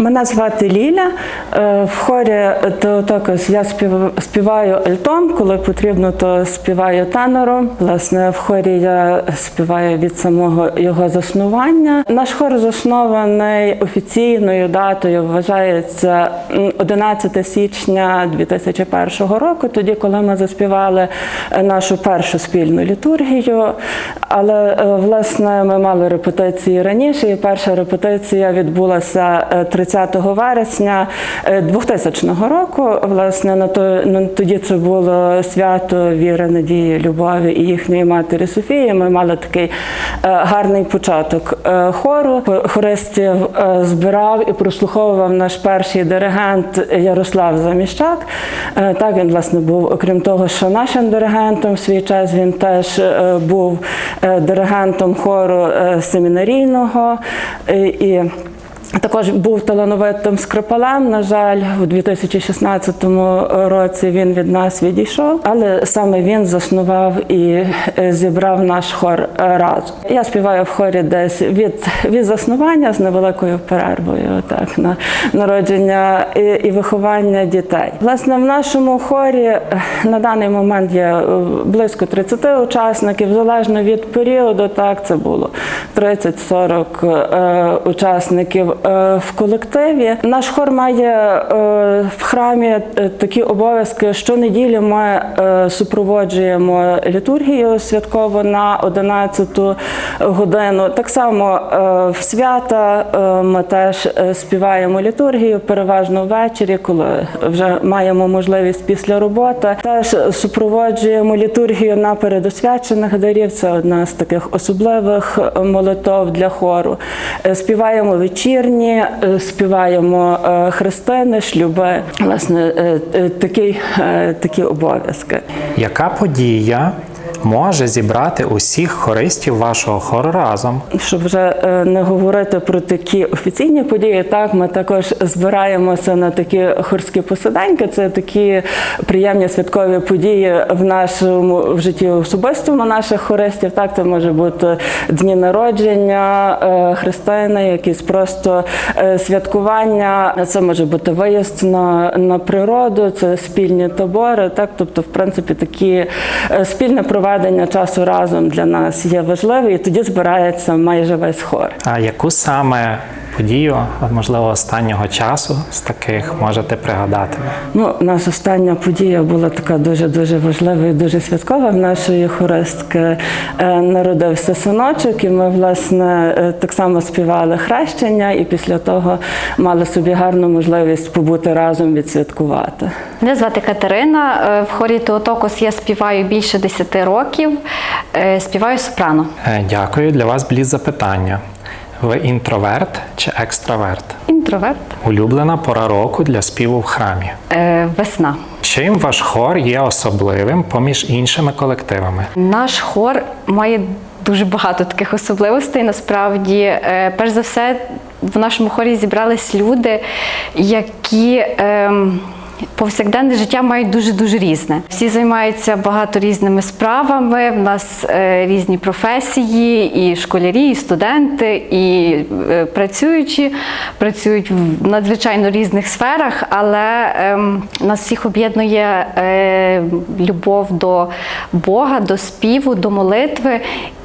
Мене звати Ліля. Е, В хорі Теотокос я спів- співаю альтом, коли потрібно, то співаю тенором. Власне, в хорі я співаю від самого його заснування. Наш хор заснований офіційною датою, вважається 11 січня 2001 року, тоді, коли ми заспівали е, нашу першу спільну літургію. Але е, власне ми мали репетиції раніше, і перша репетиція відбулася е, 30 вересня е, 2000 року. Власне, на то на тоді це було свято віри, надії, любові і їхньої матері Софії. Ми мали такий е, гарний початок е, хору. Хористів е, збирав і прослуховував наш перший диригент Ярослав Заміщак. Е, Так він власне був, окрім того, що нашим диригентом в свій час він теж е, був е, диригентом хору е, семінарійного Е, і. Також був талановитим скрипалем. На жаль, у 2016 році він від нас відійшов, але саме він заснував і е, зібрав наш хор е, разом. Я співаю в хорі десь від, від заснування з невеликою перервою, так на народження і, і виховання дітей. Власне, в нашому хорі е, на даний момент є близько 30 учасників, залежно від періоду. Так, це було 30-40 е, учасників в колективі. Наш хор має е, в храмі е, такі обов'язки. Щонеділі ми е, супроводжуємо літургію святково на 11 годину. Так само е, в свята е, ми теж е, співаємо літургію, переважно ввечері, коли вже маємо можливість після роботи. Теж супроводжуємо літургію на передосвячених дарів. Це одна з таких особливих е, молитов для хору. Е, Співаємо вечірні, е, співаємо е, хрестини, шлюби. Власне, е, такі, такі обов'язки. Яка подія може зібрати усіх хористів вашого хору разом? Щоб вже е, не говорити про такі офіційні події, так ми також збираємося на такі хорські посиденьки. Це такі приємні святкові події в нашому в житті особистому наших хористів. Так, це може бути дні народження, е, хрестини, якісь просто е, святкування. Це може бути виїзд на, на природу, це спільні табори. Так, тобто, в принципі, такі спільне проведення часу разом для нас є важливе, і тоді збирається майже весь хор. А яку саме подію, можливо, останнього часу з таких можете пригадати? Ну, у нас остання подія була така дуже дуже важлива і дуже святкова. В нашої хористки е, народився синочок, і ми власне е, так само співали хрещення, і після того мали собі гарну можливість побути разом, відсвяткувати. Мене звати Катерина. Е, В хорі Теотокос я співаю більше 10 років. Співаю сопрано. Дякую. Для вас бліз запитання. Ви інтроверт чи екстраверт? Інтроверт. Улюблена пора року для співу в храмі. Е, Весна. Чим ваш хор є особливим поміж іншими колективами? Наш хор має дуже багато таких особливостей. Насправді, Е, перш за все, в нашому хорі зібрались люди, які. ем, Повсякденне життя мають дуже дуже різне. Всі займаються багато різними справами. В нас е, різні професії, і школярі, і студенти, і е, працюючі, працюють в надзвичайно різних сферах, але ем, нас всіх об'єднує е, любов до Бога, до співу, до молитви.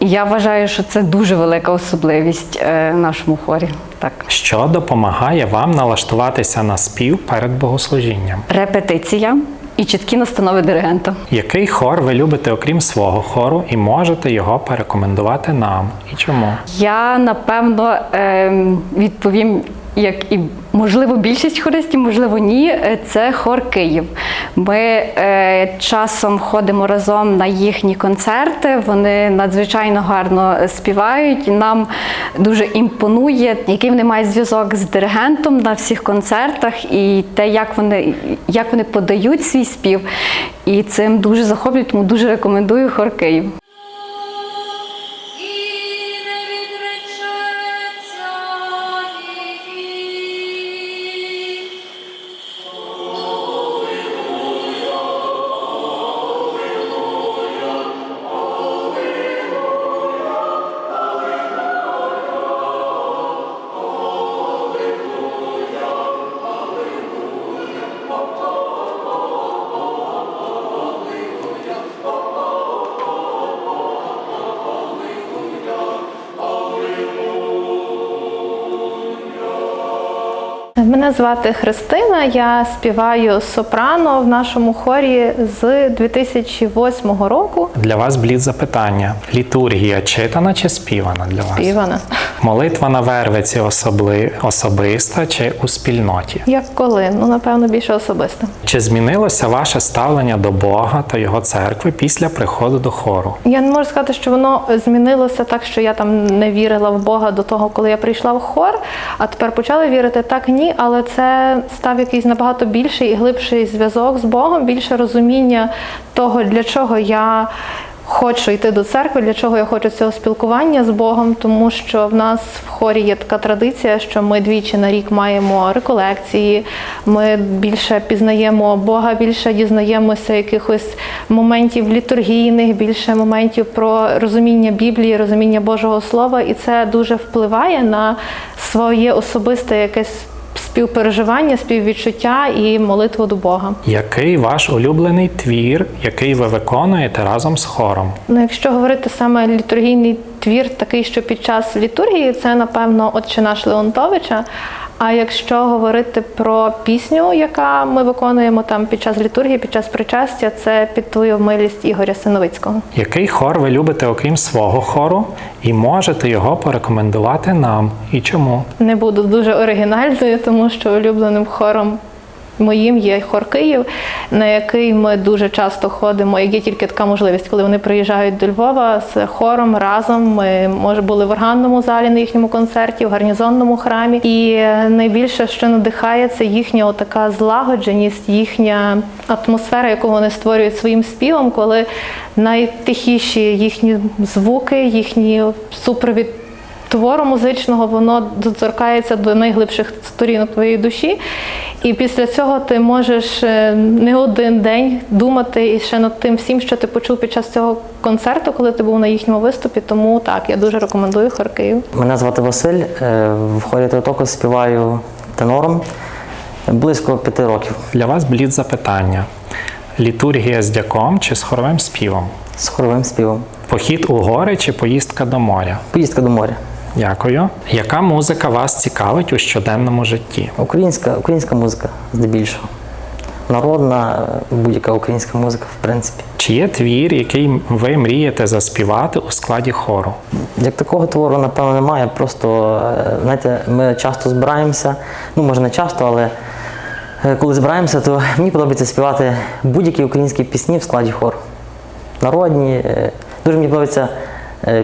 Я вважаю, що це дуже велика особливість е, в нашому хорі. Так. Що допомагає вам налаштуватися на спів перед богослужінням? Репетиція і чіткі настанови диригента. Який хор ви любите окрім свого хору і можете його порекомендувати нам? І чому? Я напевно ем, відповім. Як і можливо більшість хористів, можливо, ні. Е, Це хор Київ. Ми е, часом ходимо разом на їхні концерти. Вони надзвичайно гарно співають. Нам дуже імпонує, який вони мають зв'язок з диригентом на всіх концертах, і те, як вони, як вони подають свій спів. І цим дуже захоплюють, тому дуже рекомендую хор Київ. Мене звати Христина. Я співаю сопрано в нашому хорі з 2008 року. Для вас блід запитання: літургія читана чи співана для вас? Співана. Молитва на вервиці особли... особиста чи у спільноті? Як коли? Ну, напевно, більше особисто. Чи змінилося ваше ставлення до Бога та Його церкви після приходу до хору? Я не можу сказати, що воно змінилося так, що я там не вірила в Бога до того, коли я прийшла в хор, а тепер почала вірити. Так ні, але це став якийсь набагато більший і глибший зв'язок з Богом, більше розуміння того, для чого я. Хочу йти до церкви, для чого я хочу цього спілкування з Богом, тому що в нас в хорі є така традиція, що ми двічі на рік маємо реколекції, ми більше пізнаємо Бога, більше дізнаємося якихось моментів літургійних, більше моментів про розуміння Біблії, розуміння Божого Слова, і це дуже впливає на своє особисте якесь співпереживання, співвідчуття і молитву до Бога. Який ваш улюблений твір, який ви виконуєте разом з хором? Ну, якщо говорити саме літургійний твір, такий, що під час літургії, це напевно Отче наш Леонтовича. А якщо говорити про пісню, яка ми виконуємо там під час літургії, під час причастя, це під твою милість Ігоря Синовицького. Який хор ви любите окрім свого хору, і можете його порекомендувати нам? І чому? Не буду дуже оригінальною, тому що улюбленим хором моїм є хор Київ, на який ми дуже часто ходимо. Як є тільки така можливість, коли вони приїжджають до Львова з хором разом. Ми може були в органному залі на їхньому концерті, в гарнізонному храмі. І найбільше, що надихає, це їхня така злагодженість, їхня атмосфера, яку вони створюють своїм співом, коли найтихіші їхні звуки, їхні супровід твору музичного воно доторкається до найглибших сторінок твоєї душі. І після цього ти можеш е, не один день думати і ще над тим всім, що ти почув під час цього концерту, коли ти був на їхньому виступі. Тому так, я дуже рекомендую хор Київ. Мене звати Василь. е, В хорі Теотокос співаю тенором близько п'яти років Для вас блід запитання: літургія з дяком чи з хоровим співом? з хоровим співом. Похід у гори чи поїздка до моря? Поїздка до моря. Дякую. Яка музика вас цікавить у щоденному житті? Українська, українська музика здебільшого. Народна, будь-яка українська музика, в принципі. Чи є твір, який ви мрієте заспівати у складі хору? Як такого твору, напевно, немає. Просто, е, знаєте, ми часто збираємося, ну може не часто, але е, коли збираємося, то мені подобається співати будь-які українські пісні в складі хору. Народні. е, Дуже мені подобається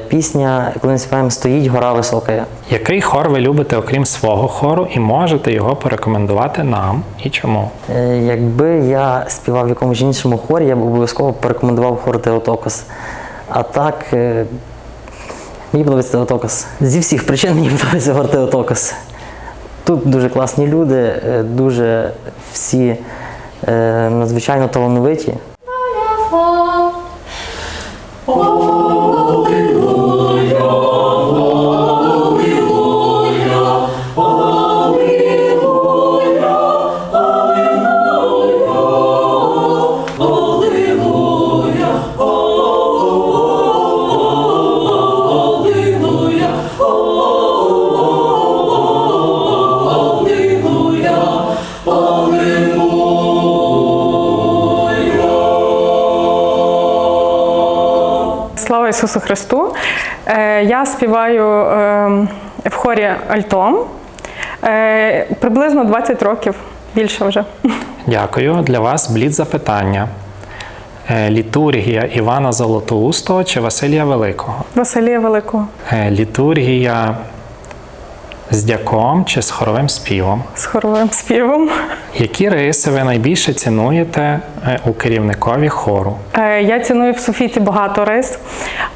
пісня, коли ми співаємо Стоїть гора висока. Який хор ви любите окрім свого хору, і можете його порекомендувати нам? І чому? Е, Якби я співав в якомусь іншому хорі, я б обов'язково порекомендував хор Теотокос. А так, е, мені подобається Теотокос. Зі всіх причин мені подобається хор Теотокос. Тут дуже класні люди, е, дуже всі е, надзвичайно талановиті. Ісусу Христу! Е, Я співаю е, в хорі Альтом Е, приблизно 20 років, більше вже. Дякую. Для вас блід запитання. Е, Літургія Івана Золотоустого чи Василія Великого? Василія Великого Літургія з дяком чи з хоровим співом? з хоровим співом. Які риси ви найбільше цінуєте е, у керівникові хору? Е, Я ціную в Софіті багато рис,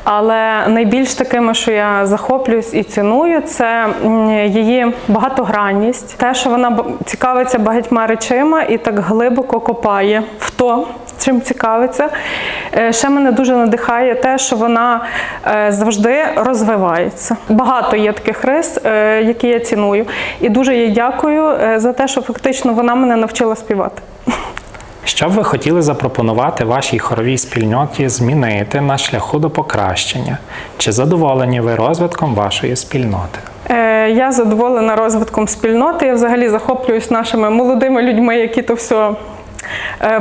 але найбільш такими, що я захоплююсь і ціную, це її багатогранність, те, що вона цікавиться багатьма речима і так глибоко копає в то, чим цікавиться. Е, Ще мене дуже надихає те, що вона е, завжди розвивається. Багато є таких рис, е, які я ціную. І дуже їй дякую за те, що фактично вона мене навчила співати. Що б ви хотіли запропонувати вашій хоровій спільноті змінити на шляху до покращення? Чи задоволені ви розвитком вашої спільноти? Я задоволена розвитком спільноти. Я взагалі захоплююсь нашими молодими людьми, які то все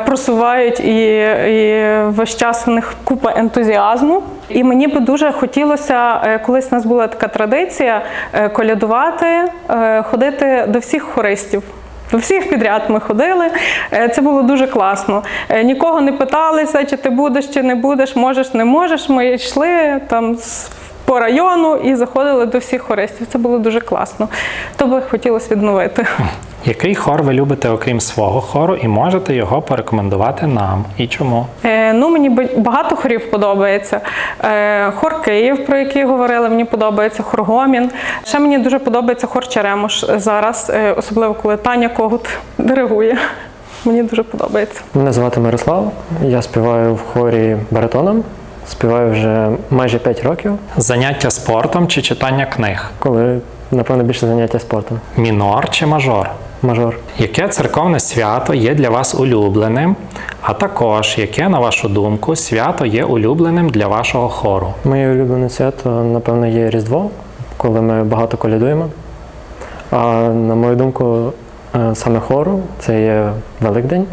просувають, і, і весь час в них купа ентузіазму. І мені би дуже хотілося, е, колись у нас була така традиція е, колядувати, е, ходити до всіх хористів. До всіх підряд ми ходили. Е, Це було дуже класно. Е, Нікого не питалися, чи ти будеш, чи не будеш, можеш, не можеш. Ми йшли там з- по району і заходили до всіх хористів. Це було дуже класно. То би хотілося відновити. Який хор ви любите окрім свого хору і можете його порекомендувати нам? І чому? Е, ну, мені ба- багато хорів подобається. Е, хор Київ, про який говорили, мені подобається, хор Гомін. Ще мені дуже подобається хор Черемош зараз, е, особливо коли Таня Когут диригує. Мені дуже подобається. Мене звати Мирослав. Я співаю в хорі баритоном. Співаю вже майже 5 років, Заняття спортом чи читання книг? коли, напевно, більше заняття спортом. Мінор чи мажор? Мажор. Яке церковне свято є для вас улюбленим? А також, яке, на вашу думку, свято є улюбленим для вашого хору? Моє улюблене свято, напевно, є Різдво, коли ми багато колядуємо. А на мою думку, е, саме хору це є Великдень,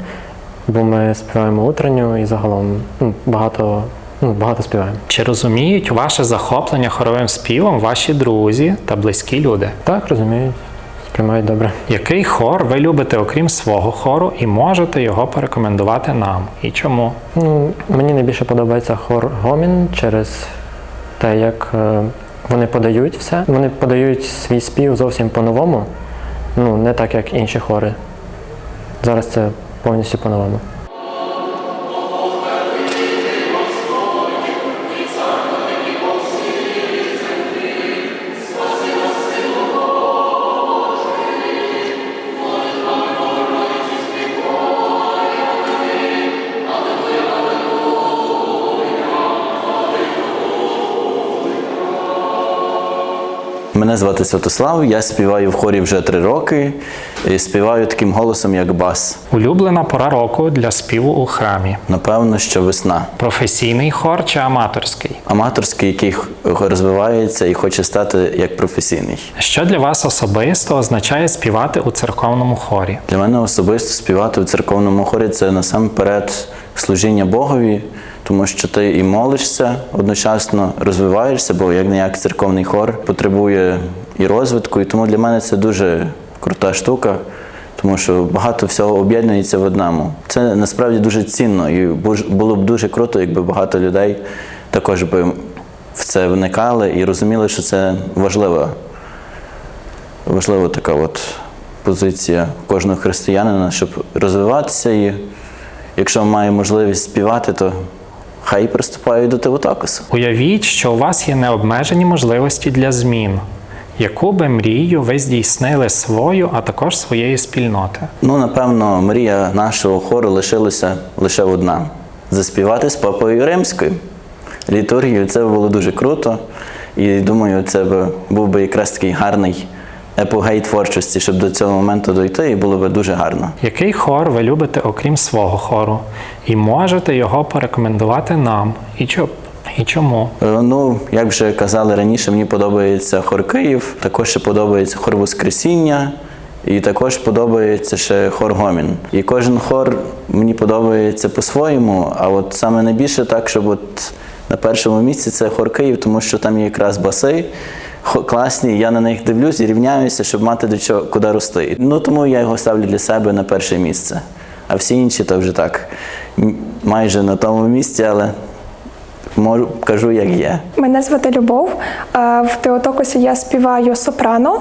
бо ми співаємо утренню і загалом ну, багато, ну, багато співаємо. Чи розуміють ваше захоплення хоровим співом ваші друзі та близькі люди? Так, розуміють, сприймають добре. Який хор ви любите окрім свого хору і можете його порекомендувати нам? І чому? Ну, мені найбільше подобається хор Гомін через те, як е, вони подають все. Вони подають свій спів зовсім по-новому. Ну, не так, як інші хори. Зараз це повністю по-новому. Мене звати Святослав, я співаю в хорі вже три роки. І співаю таким голосом, як бас. Улюблена пора року для співу у храмі. Напевно, що весна. Професійний хор чи аматорський? Аматорський, який розвивається і хоче стати як професійний. Що для вас особисто означає співати у церковному хорі? Для мене особисто співати у церковному хорі це насамперед служіння Богові, тому що ти і молишся одночасно, розвиваєшся, бо як не як церковний хор потребує і розвитку, і тому для мене це дуже крута штука. Тому що багато всього об'єднується в одному. Це насправді дуже цінно, і було б дуже круто, якби багато людей також би в це вникали і розуміли, що це важлива важлива така от позиція кожного християнина, щоб розвиватися і якщо має можливість співати, то хай і приступає до Теотокосу. Уявіть, що у вас є необмежені можливості для змін. Яку би мрію ви здійснили свою, а також своєї спільноти? Ну, напевно, мрія нашого хору лишилася лише одна заспівати з папою римською. Літургію це було дуже круто. І думаю, це був би якраз такий гарний епогей творчості, щоб до цього моменту дойти, і було би дуже гарно. Який хор ви любите окрім свого хору? І можете його порекомендувати нам? І, чо- і чому? Е, Ну, як вже казали раніше, мені подобається хор Київ, також ще подобається хор Воскресіння, і також подобається ще хор Гомін. І кожен хор мені подобається по-своєму, а от саме найбільше так, щоб от на першому місці це хор Київ, тому що там є якраз баси. Класні, я на них дивлюсь і рівняюся, щоб мати до чого куди рости. Ну тому я його ставлю для себе на перше місце. А всі інші то вже так майже на тому місці, але можу кажу, як є. Мене звати Любов. В Теотокусі я співаю сопрано.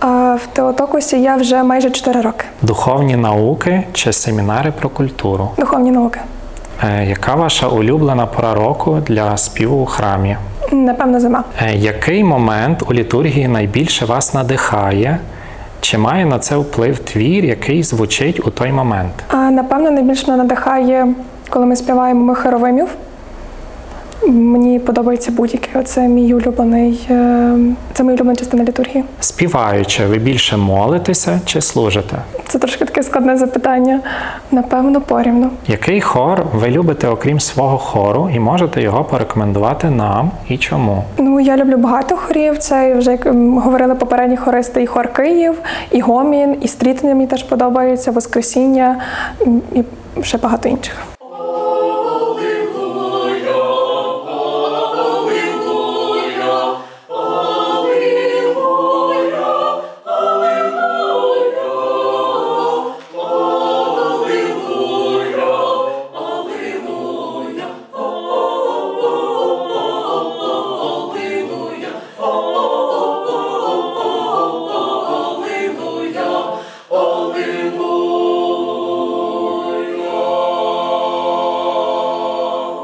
а В Теотокусі я вже майже 4 роки. Духовні науки чи семінари про культуру? Духовні науки. Е, Яка ваша улюблена пора року для співу у храмі? Напевно, зима. Е, Який момент у літургії найбільше вас надихає? Чи має на це вплив твір, який звучить у той момент? А напевно, найбільше мене надихає, коли ми співаємо ми хоровимів. Мені подобається будь-який. Оце мій улюблений, е, це моя улюблена частина літургії. Співаючи, ви більше молитеся чи служите? Це трошки таке складне запитання. Напевно, порівну. Який хор ви любите окрім свого хору і можете його порекомендувати нам і чому? Ну, я люблю багато хорів. Це вже як говорили попередні хористи, і хор Київ, і Гомін, і Стрітення мені теж подобається, Воскресіння і ще багато інших.